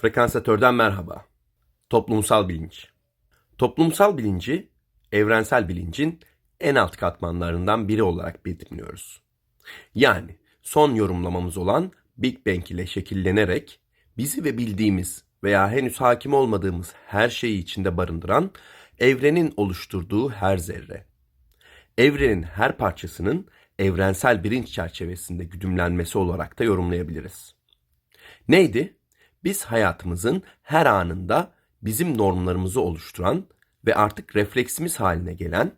Frekansatörden merhaba. Toplumsal bilinç. Toplumsal bilinci, evrensel bilincin en alt katmanlarından biri olarak betimliyoruz. Yani son yorumlamamız olan Big Bang ile şekillenerek bizi ve bildiğimiz veya henüz hakim olmadığımız her şeyi içinde barındıran evrenin oluşturduğu her zerre. Evrenin her parçasının evrensel bilinç çerçevesinde güdümlenmesi olarak da yorumlayabiliriz. Neydi? Biz hayatımızın her anında bizim normlarımızı oluşturan ve artık refleksimiz haline gelen,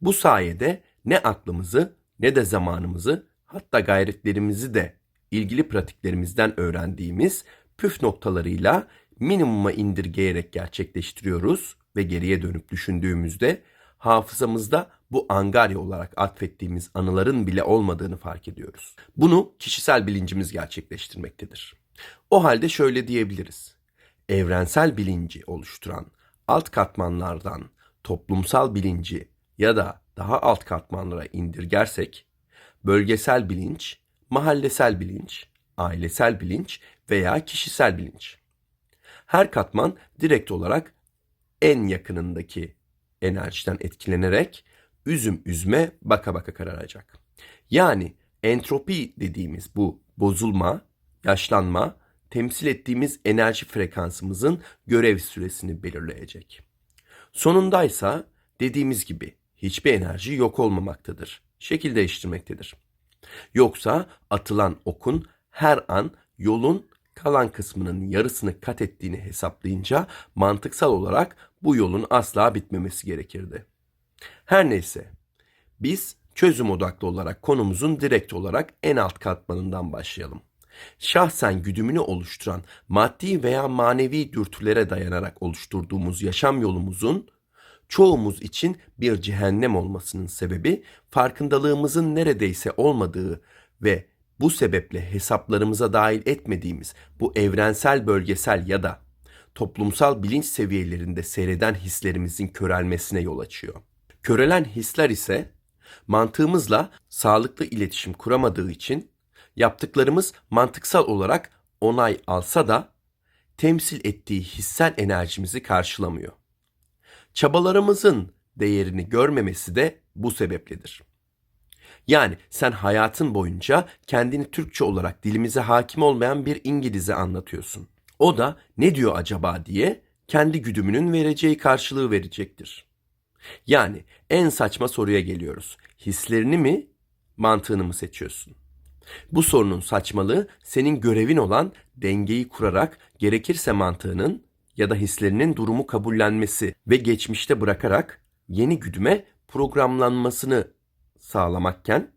bu sayede ne aklımızı ne de zamanımızı hatta gayretlerimizi de ilgili pratiklerimizden öğrendiğimiz püf noktalarıyla minimuma indirgeyerek gerçekleştiriyoruz ve geriye dönüp düşündüğümüzde hafızamızda bu angarya olarak atfettiğimiz anıların bile olmadığını fark ediyoruz. Bunu kişisel bilincimiz gerçekleştirmektedir. O halde şöyle diyebiliriz. Evrensel bilinci oluşturan alt katmanlardan toplumsal bilinci ya da daha alt katmanlara indirgersek bölgesel bilinç, mahallesel bilinç, ailesel bilinç veya kişisel bilinç. Her katman direkt olarak en yakınındaki enerjiden etkilenerek üzüm üzme baka baka kararacak. Yani entropi dediğimiz bu bozulma, yaşlanma temsil ettiğimiz enerji frekansımızın görev süresini belirleyecek. Sonundaysa dediğimiz gibi hiçbir enerji yok olmamaktadır. Şekil değiştirmektedir. Yoksa atılan okun her an yolun kalan kısmının yarısını kat ettiğini hesaplayınca mantıksal olarak bu yolun asla bitmemesi gerekirdi. Her neyse biz çözüm odaklı olarak konumuzun direkt olarak en alt katmanından başlayalım. Şahsen güdümünü oluşturan maddi veya manevi dürtülere dayanarak oluşturduğumuz yaşam yolumuzun çoğumuz için bir cehennem olmasının sebebi farkındalığımızın neredeyse olmadığı ve bu sebeple hesaplarımıza dahil etmediğimiz bu evrensel, bölgesel ya da toplumsal bilinç seviyelerinde seyreden hislerimizin körelmesine yol açıyor. Körelen hisler ise mantığımızla sağlıklı iletişim kuramadığı için yaptıklarımız mantıksal olarak onay alsa da temsil ettiği hissel enerjimizi karşılamıyor. Çabalarımızın değerini görmemesi de bu sebepledir. Yani sen hayatın boyunca kendini Türkçe olarak dilimize hakim olmayan bir İngiliz'e anlatıyorsun. O da ne diyor acaba diye kendi güdümünün vereceği karşılığı verecektir. Yani en saçma soruya geliyoruz. Hislerini mi, mantığını mı seçiyorsun? Bu sorunun saçmalığı senin görevin olan dengeyi kurarak gerekirse mantığının ya da hislerinin durumu kabullenmesi ve geçmişte bırakarak yeni güdüme programlanmasını sağlamakken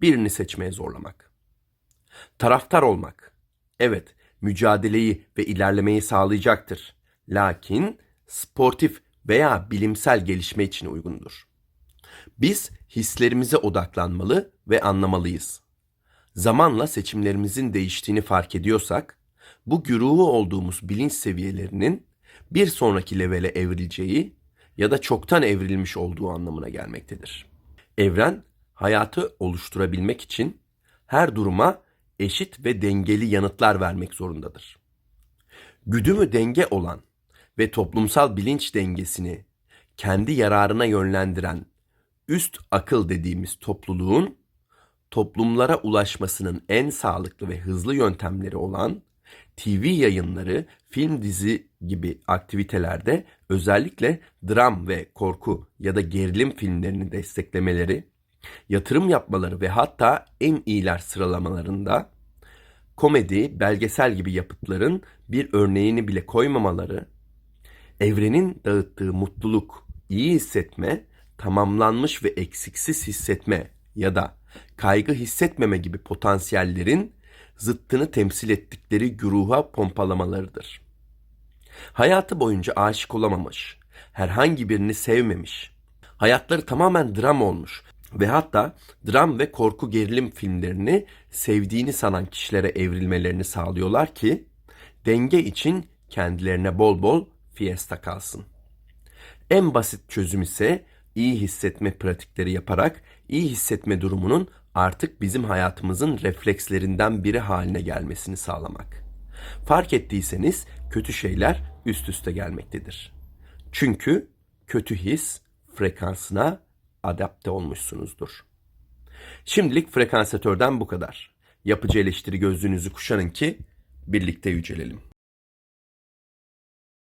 birini seçmeye zorlamak. Taraftar olmak. Evet, mücadeleyi ve ilerlemeyi sağlayacaktır. Lakin sportif veya bilimsel gelişme için uygundur. Biz hislerimize odaklanmalı ve anlamalıyız. Zamanla seçimlerimizin değiştiğini fark ediyorsak, bu güruhu olduğumuz bilinç seviyelerinin bir sonraki levele evrileceği ya da çoktan evrilmiş olduğu anlamına gelmektedir. Evren hayatı oluşturabilmek için her duruma eşit ve dengeli yanıtlar vermek zorundadır. Güdümü denge olan ve toplumsal bilinç dengesini kendi yararına yönlendiren üst akıl dediğimiz topluluğun toplumlara ulaşmasının en sağlıklı ve hızlı yöntemleri olan TV yayınları, film dizi gibi aktivitelerde özellikle dram ve korku ya da gerilim filmlerini desteklemeleri, yatırım yapmaları ve hatta en iyiler sıralamalarında komedi, belgesel gibi yapıtların bir örneğini bile koymamaları, evrenin dağıttığı mutluluk, iyi hissetme, tamamlanmış ve eksiksiz hissetme ya da kaygı hissetmeme gibi potansiyellerin zıttını temsil ettikleri güruha pompalamalarıdır. Hayatı boyunca aşık olamamış, herhangi birini sevmemiş, hayatları tamamen dram olmuş ve hatta dram ve korku gerilim filmlerini sevdiğini sanan kişilere evrilmelerini sağlıyorlar ki denge için kendilerine bol bol fiesta kalsın. En basit çözüm ise iyi hissetme pratikleri yaparak iyi hissetme durumunun artık bizim hayatımızın reflekslerinden biri haline gelmesini sağlamak. Fark ettiyseniz kötü şeyler üst üste gelmektedir. Çünkü kötü his frekansına adapte olmuşsunuzdur. Şimdilik frekansatörden bu kadar. Yapıcı eleştiri gözlüğünüzü kuşanın ki birlikte yücelelim.